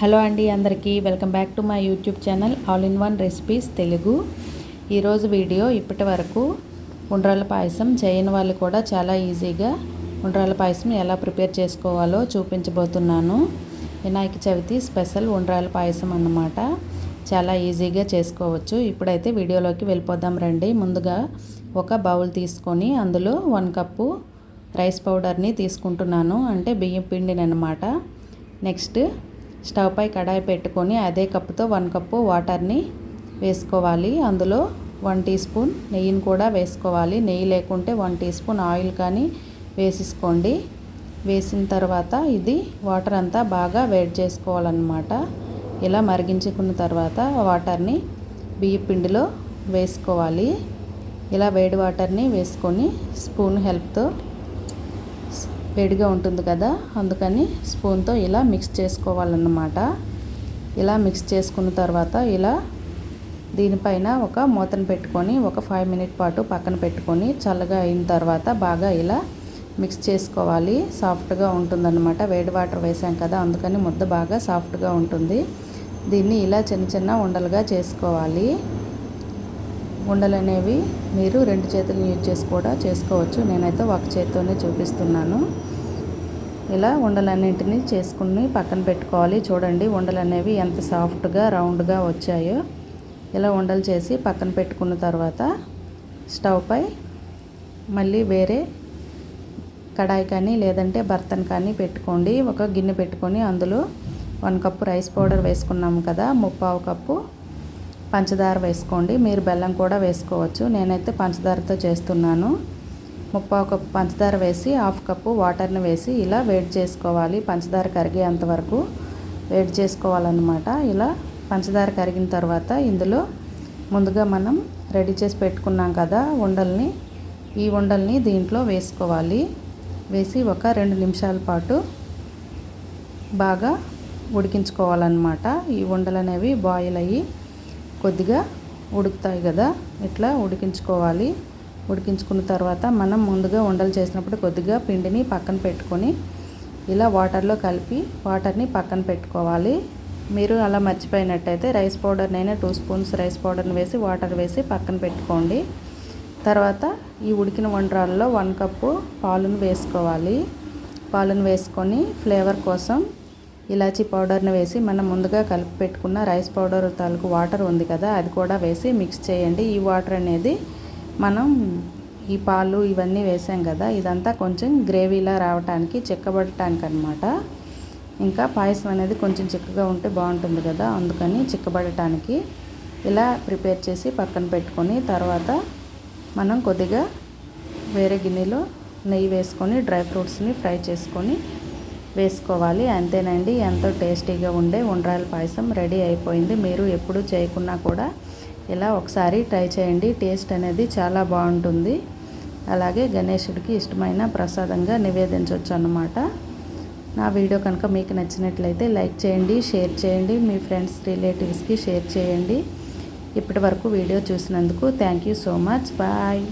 Hello అండి అందరికీ welcome back to my YouTube channel all in one recipes Telugu. ఈరోజు video ఇప్పటి వరకు ఉండ్రాల పాయసం చేయని వాళ్ళు కూడా చాలా ఈజీగా ఉండ్రాల పాయసం ఎలా ప్రిపేర్ చేసుకోవాలో చూపించబోతున్నాను. వినాయక చవితి స్పెషల్ ఉండ్రాల పాయసం అన్నమాట. చాలా ఈజీగా చేసుకోవచ్చు. ఇప్పుడైతే వీడియోలోకి వెళ్ళిపోదాం రండి. ముందుగా ఒక బౌల్ తీసుకొని అందులో వన్ కప్పు రైస్ పౌడర్ని తీసుకుంటున్నాను. అంటే బియ్యం పిండిని అనమాట నెక్స్ట్ స్టవ్ పై కడాయి పెట్టుకొని అదే కప్పుతో వన్ కప్పు వాటర్ని వేసుకోవాలి. అందులో వన్ టీ స్పూన్ నెయ్యిని కూడా వేసుకోవాలి. నెయ్యి లేకుంటే వన్ టీ స్పూన్ ఆయిల్ కానీ వేసేసుకోండి. వేసిన తర్వాత ఇది వాటర్ అంతా బాగా వేడి చేసుకోవాలన్నమాట. ఇలా మరిగించుకున్న తర్వాత వాటర్ని బియ్య పిండిలో వేసుకోవాలి. ఇలా వేడి వాటర్ని వేసుకొని స్పూన్ హెల్ప్తో వేడిగా ఉంటుంది కదా అందుకని స్పూన్తో ఇలా మిక్స్ చేసుకోవాలన్నమాట. ఇలా మిక్స్ చేసుకున్న తర్వాత ఇలా దీనిపైన ఒక మూతను పెట్టుకొని ఒక ఫైవ్ మినిట్ పాటు పక్కన పెట్టుకొని చల్లగా అయిన తర్వాత బాగా ఇలా మిక్స్ చేసుకోవాలి. సాఫ్ట్గా ఉంటుందన్నమాట. వేడి వాటర్ వేసాం కదా అందుకని ముద్ద బాగా సాఫ్ట్గా ఉంటుంది. దీన్ని ఇలా చిన్న చిన్న ఉండలుగా చేసుకోవాలి. ఉండలు అనేవి మీరు రెండు చేతులు యూజ్ చేసి కూడా చేసుకోవచ్చు. నేనైతే ఒక చేతితోనే చూపిస్తున్నాను. ఇలా ఉండలన్నింటినీ చేసుకుని పక్కన పెట్టుకోవాలి. చూడండి ఉండలు అనేవి ఎంత సాఫ్ట్గా రౌండ్గా వచ్చాయో. ఇలా ఉండలు చేసి పక్కన పెట్టుకున్న తర్వాత స్టవ్పై మళ్ళీ వేరే కడాయి కానీ లేదంటే బర్తన్ కానీ పెట్టుకోండి. ఒక గిన్నె పెట్టుకొని అందులో వన్ కప్పు రైస్ పౌడర్ వేసుకున్నాము కదా ముప్పావు కప్పు పంచదార వేసుకోండి. మీరు బెల్లం కూడా వేసుకోవచ్చు. నేనైతే పంచదారతో చేస్తున్నాను. ముప్పావు కప్పు పంచదార వేసి హాఫ్ కప్పు వాటర్ని వేసి ఇలా వేడి చేసుకోవాలి. పంచదార కరిగేంత వరకు వేడి చేసుకోవాలన్నమాట. ఇలా పంచదార కరిగిన తర్వాత ఇందులో ముందుగా మనం రెడీ చేసి పెట్టుకున్నాం కదా ఉండల్ని ఈ ఉండల్ని దీంట్లో వేసుకోవాలి. వేసి ఒక రెండు నిమిషాల పాటు బాగా ఉడికించుకోవాలన్నమాట. ఈ ఉండలు అనేవి బాయిల్ అయ్యి కొద్దిగా ఉడుకుతాయి కదా ఇట్లా ఉడికించుకోవాలి. ఉడికించుకున్న తర్వాత మనం ముందుగా ఉండలు చేసినప్పుడు కొద్దిగా పిండిని పక్కన పెట్టుకొని ఇలా వాటర్లో కలిపి వాటర్ని పక్కన పెట్టుకోవాలి. మీరు అలా మర్చిపోయినట్టయితే రైస్ పౌడర్నైనా టూ స్పూన్స్ రైస్ పౌడర్ని వేసి వాటర్ వేసి పక్కన పెట్టుకోండి. తర్వాత ఈ ఉడికిన వంటరాల్లో వన్ కప్పు పాలును వేసుకోవాలి. పాలును వేసుకొని ఫ్లేవర్ కోసం ఇలాచీ పౌడర్ని వేసి మనం ముందుగా కలిపి పెట్టుకున్న రైస్ పౌడర్ తాలూకు వాటర్ ఉంది కదా అది కూడా వేసి మిక్స్ చేయండి. ఈ వాటర్ అనేది మనం ఈ పాలు ఇవన్నీ వేసాం కదా ఇదంతా కొంచెం గ్రేవీలా రావటానికి చిక్కబడటానికి అనమాట ఇంకా పాయసం అనేది కొంచెం చిక్కగా ఉంటే బాగుంటుంది కదా అందుకని చిక్కబడటానికి ఇలా ప్రిపేర్ చేసి పక్కన పెట్టుకొని తర్వాత మనం కొద్దిగా వేరే గిన్నెలో నెయ్యి వేసుకొని డ్రై ఫ్రూట్స్ని ఫ్రై చేసుకొని వేసుకోవాలి. అంతేనండి ఎంతో టేస్టీగా ఉండే ఉండ్రాల పాయసం రెడీ అయిపోయింది. మీరు ఎప్పుడు చేయకున్నా కూడా ఇలా ఒకసారి ట్రై చేయండి. టేస్ట్ అనేది చాలా బాగుంటుంది. అలాగే గణేశుడికి ఇష్టమైన ప్రసాదంగా నివేదించవచ్చు అన్నమాట. నా వీడియో కనుక మీకు నచ్చినట్లయితే లైక్ చేయండి షేర్ చేయండి మీ ఫ్రెండ్స్ రిలేటివ్స్కి షేర్ చేయండి. ఇప్పటి వరకు వీడియో చూసినందుకు thank you so much. Bye.